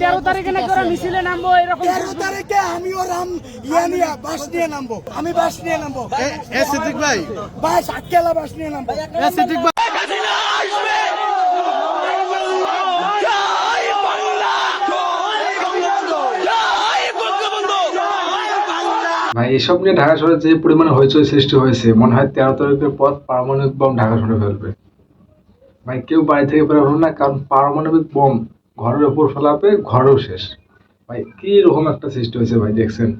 তেরো তারিখে নাকি ওরা মিছিলে নামবো এরকম তেরো তারিখে আমিও রাম ইয়ে নিয়ে বাস নিয়ে নামবো। আমি বাস নিয়ে নামবো। সিদ্দিক ভাই। বাস আটকেলা বাস নিয়ে নামবো। সিদ্দিক ভাই। ভাই এসব নিয়ে ঢাকা শহরে যে পরিমাণে হইচই সৃষ্টি হয়েছে মনে হয় তেরো তারিখের পর পারমাণবিক বোম ঢাকা শহরে ফেলবে। ভাই কেউ বাড়ি থেকে বেরোবে না কারণ পারমাণবিক বোম ঘরের উপর ফেলাবে ঘরেও শেষ। ভাই, কি রকম একটা সৃষ্টি হয়েছে ভাই, দেখছেন?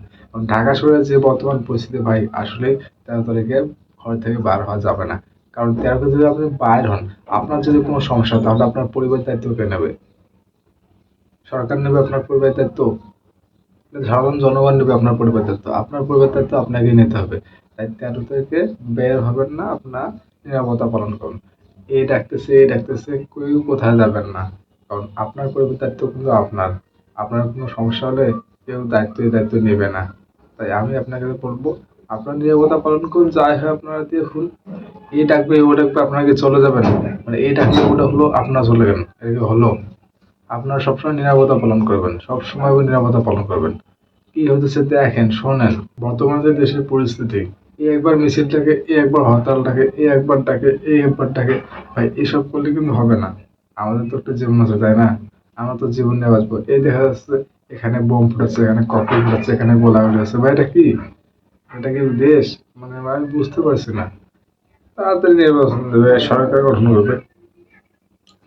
ঢাকা শহরের যে বর্তমান পরিস্থিতি ভাই, আসলে তেরো তারিখে ঘর থেকে বার হওয়া যাবে না। কারণ তেরো তারিখে যদি আপনি বাইর হন, আপনার যদি কোনো সমস্যা তাহলে আপনার পরিবার দায়িত্ব কে নেবে? সরকার নেবে আপনার পরিবার দায়িত্ব? সাধারণ জনগণ নেবে আপনার পরিবার দায়িত্ব। আপনার পরিবার দায়িত্ব আপনাকে নিতে হবে। তাই তেরো তারিখে বের হবেন না, আপনার নিরাপত্তা পালন করুন। এই ডাকতেছে এই ডাকতেছে, কেউ কোথায় যাবেন না। কারণ আপনার পরিবার দায়িত্ব কিন্তু আপনার। আপনার কোনো সমস্যা হলে কেউ দায়িত্ব দায়িত্ব নেবে না। তাই আমি আপনাকে বলব, আপনার নিরাপত্তা পালন করুন যাই হয় আপনারা দেখুন এই ডাকবে, ও ডাকবে আপনাকে চলে যাবেন? মানে এই ডাকবে, ওটা হলো, আপনার চলে গেলেন এটাকে হলো? আপনারা সবসময় নিরাপত্তা পালন করবেন, সবসময় নিরাপত্তা পালন করবেন। কি হতেছে দেখেন, শোনেন, বর্তমানে যে দেশের পরিস্থিতি এই একবার মিছিল ডাকে এই একবার হরতাল ডাকে এই একবার ডাকে এই একবার ডাকে, ভাই, এসব করলে কিন্তু হবে না। আমাদের তো একটা জীবন আছে, তাই না? আমরা তো জীবন নিয়ে বাঁচবো। এই দেখা যাচ্ছে এখানে বোম ফুটাচ্ছে, এখানে ককটেল ফুটাচ্ছে, এখানে গোলাগুলি আছে ভাই, এটা কি? এটা কি দেশ? মানে আমি বুঝতে পারছি না। তাড়াতাড়ি নির্বাচন দেবে, সরকার গঠন করবে।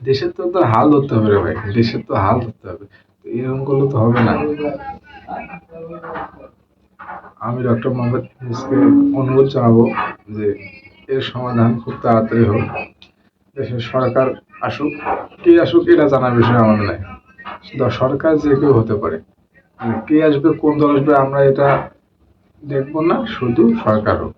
দেশের তো তো হাল ধরতে হবে রে ভাই, দেশের তো হাল ধরতে হবে। তো এরকম করলে তো হবে না। আমি ডক্টর মোহাম্মদ ইউনূসকে অনুরোধ জানাব যে এর সমাধান খুব তাড়াতাড়ি হোক। দেশের সরকার আসুক, কে আসুক এটা জানার বিষয় আমার নাই সরকার যে কেউ হতে পারে। মানে কে আসবে, কোন দল আসবে, আমরা এটা দেখব না, শুধু সরকার হোক।